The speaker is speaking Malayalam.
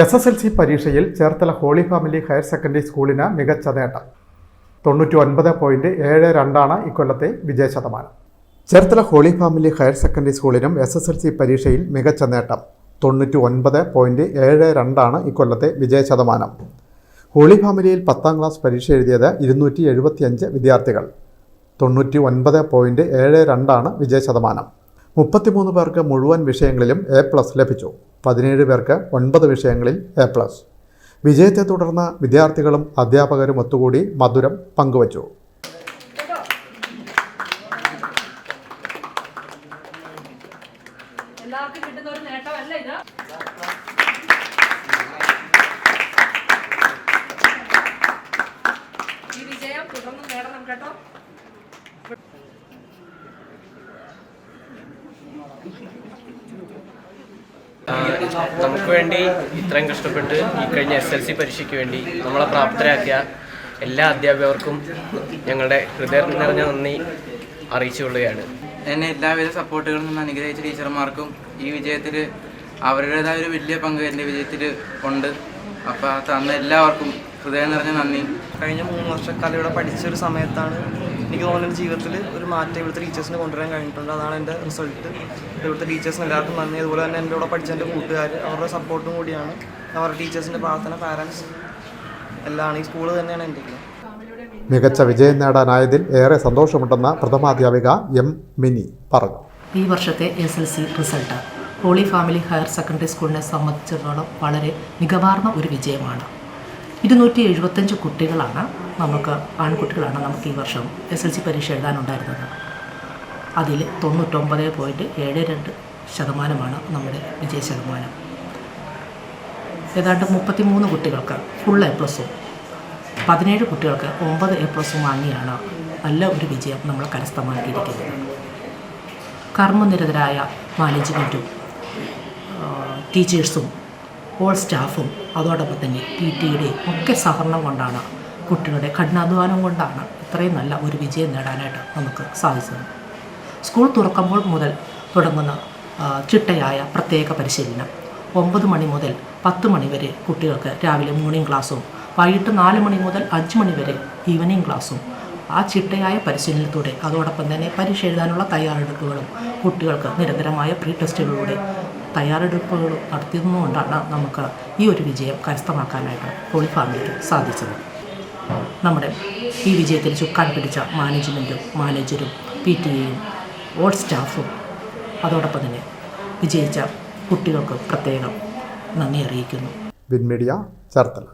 എസ് എസ് എൽ സി പരീക്ഷയിൽ Cherthala holy family higher secondary സ്കൂളിന് മികച്ച നേട്ടം. തൊണ്ണൂറ്റി ഒൻപത് പോയിന്റ് ഏഴ് രണ്ടാണ് ഇക്കൊല്ലത്തെ വിജയ ശതമാനം. Cherthala holy family higher secondary സ്കൂളിനും S S L C പരീക്ഷയിൽ മികച്ച നേട്ടം. തൊണ്ണൂറ്റി ഒൻപത് പോയിന്റ് ഏഴ് രണ്ടാണ് ഇക്കൊല്ലത്തെ വിജയ ശതമാനം. ഹോളി ഫാമിലിയിൽ പത്താം ക്ലാസ് പരീക്ഷ എഴുതിയത് ഇരുന്നൂറ്റി എഴുപത്തിയഞ്ച് വിദ്യാർത്ഥികൾ. തൊണ്ണൂറ്റി ഒൻപത് പോയിന്റ് ഏഴ് രണ്ടാണ് വിജയ ശതമാനം. മുപ്പത്തിമൂന്ന് പേർക്ക് മുഴുവൻ വിഷയങ്ങളിലും എ പ്ലസ് ലഭിച്ചു. പതിനേഴ് പേർക്ക് ഒൻപത് വിഷയങ്ങളിൽ എ പ്ലസ്. വിജയത്തെ തുടർന്ന് വിദ്യാർത്ഥികളും അധ്യാപകരും ഒത്തുകൂടി മധുരം പങ്കുവച്ചു. എല്ലാവർക്കും കിട്ടുന്ന ഒരു ഇത്? ഈ വിജയം നേടണം കേട്ടോ. ആ, നമുക്ക് വേണ്ടി ഇത്രയും കഷ്ടപ്പെട്ട് ഈ കഴിഞ്ഞ എസ് എൽ സി പരീക്ഷയ്ക്ക് വേണ്ടി നമ്മളെ പ്രാപ്തരാക്കിയ എല്ലാ അധ്യാപകർക്കും ഞങ്ങളുടെ ഹൃദയം നിറഞ്ഞ നന്ദി അറിയിച്ചു അറിയിച്ചുകൊള്ളുകയാണ് എന്നെ എല്ലാവിധ സപ്പോർട്ടുകളിൽ നിന്ന് അനുഗ്രഹിച്ച ടീച്ചർമാർക്കും ഈ വിജയത്തിൽ അവരുടേതായ ഒരു വലിയ പങ്ക് എന്റെ വിജയത്തിൽ ഉണ്ട്. അപ്പോൾ അത് തന്ന എല്ലാവർക്കും ഹൃദയം നിറഞ്ഞ നന്ദി. കഴിഞ്ഞ മൂന്ന് വർഷക്കാലം ഇവിടെ പഠിച്ചൊരു സമയത്താണ് എനിക്ക് തോന്നുന്നു ജീവിതത്തിൽ ഒരു മാറ്റം ഇവിടുത്തെ ടീച്ചേഴ്സിന് കൊണ്ടുവരാൻ കഴിഞ്ഞിട്ടുണ്ട്. അതാണ് എന്റെ റിസൾട്ട്. ഇവിടുത്തെ ടീച്ചേഴ്സിന് എല്ലാവർക്കും നന്ദി. അതുപോലെ തന്നെ എന്റെ കൂടെ പഠിച്ച എന്റെ കൂട്ടുകാർ അവരുടെ സപ്പോർട്ടും കൂടിയാണ്. അവരുടെ ടീച്ചേഴ്സിന്റെ പ്രാർത്ഥന പാരൻസ് എല്ലാം ഈ സ്കൂൾ തന്നെയാണ് എന്റെ മികച്ച വിജയം നേടാനായതിൽ ഏറെ സന്തോഷമുണ്ടെന്ന പ്രഥമാധ്യാപിക എം മിനി പറഞ്ഞു. ഈ വർഷത്തെ S L C result holy family higher secondary സ്കൂളിനെ സംബന്ധിച്ചിടത്തോളം വളരെ മികവാർന്ന ഒരു വിജയമാണ്. ഇരുന്നൂറ്റി എഴുപത്തഞ്ച് കുട്ടികളാണ് നമുക്ക് ആൺകുട്ടികളാണ് നമുക്ക് ഈ വർഷം എസ് എൽ സി പരീക്ഷ എഴുതാനുണ്ടായിരുന്നത്. അതിൽ തൊണ്ണൂറ്റൊമ്പത് പോയിന്റ് ഏഴ് രണ്ട് ശതമാനമാണ് നമ്മുടെ വിജയ ശതമാനം. ഏതാണ്ട് മുപ്പത്തി മൂന്ന് കുട്ടികൾക്ക് ഫുൾ എ പ്ലസും പതിനേഴ് കുട്ടികൾക്ക് ഒമ്പത് എ പ്ലസും വാങ്ങിയാണ് നല്ല ഒരു വിജയം നമ്മൾ കരസ്ഥമാക്കിയിരിക്കുന്നത്. കർമ്മനിരതരായ മാനേജ്മെന്റും ടീച്ചേഴ്സും ഹോൾ സ്റ്റാഫും അതോടൊപ്പം തന്നെ പി ടിയുടെയും ഒക്കെ സഹകരണം കൊണ്ടാണ് കുട്ടികളുടെ കഠിനാധ്വാനം കൊണ്ടാണ് ഇത്രയും നല്ല ഒരു വിജയം നേടാനായിട്ട് നമുക്ക് സാധിച്ചത്. സ്കൂൾ തുറക്കുമ്പോൾ മുതൽ തുടങ്ങുന്ന ചിട്ടയായ പ്രത്യേക പരിശീലനം. ഒമ്പത് മണി മുതൽ പത്ത് മണി വരെ കുട്ടികൾക്ക് രാവിലെ മോർണിംഗ് ക്ലാസ്സും വൈകിട്ട് നാല് മണി മുതൽ അഞ്ച് മണി വരെ ഈവനിങ് ക്ലാസ്സും ആ ചിട്ടയായ പരിശീലനത്തോടെ അതോടൊപ്പം തന്നെ പരീക്ഷ എഴുതാനുള്ള തയ്യാറെടുപ്പുകളും കുട്ടികൾക്ക് നിരന്തരമായ പ്രീ ടെസ്റ്റുകളിലൂടെ തയ്യാറെടുപ്പുകൾ നടത്തിയതുകൊണ്ടാണ് നമുക്ക് ഈ ഒരു വിജയം കരസ്ഥമാക്കാനായിട്ട് ഹോളി ഫാമിലിക്ക് സാധിച്ചത്. നമ്മുടെ ഈ വിജയത്തിൽ ചുക്കാൻ പിടിച്ച മാനേജ്മെന്റും മാനേജരും പി ടി എയും ഓൾ സ്റ്റാഫും അതോടൊപ്പം തന്നെ വിജയിച്ച കുട്ടികൾക്ക് പ്രത്യേകം നന്ദി അറിയിക്കുന്നു. വിൻമീഡിയ ചേർത്തല.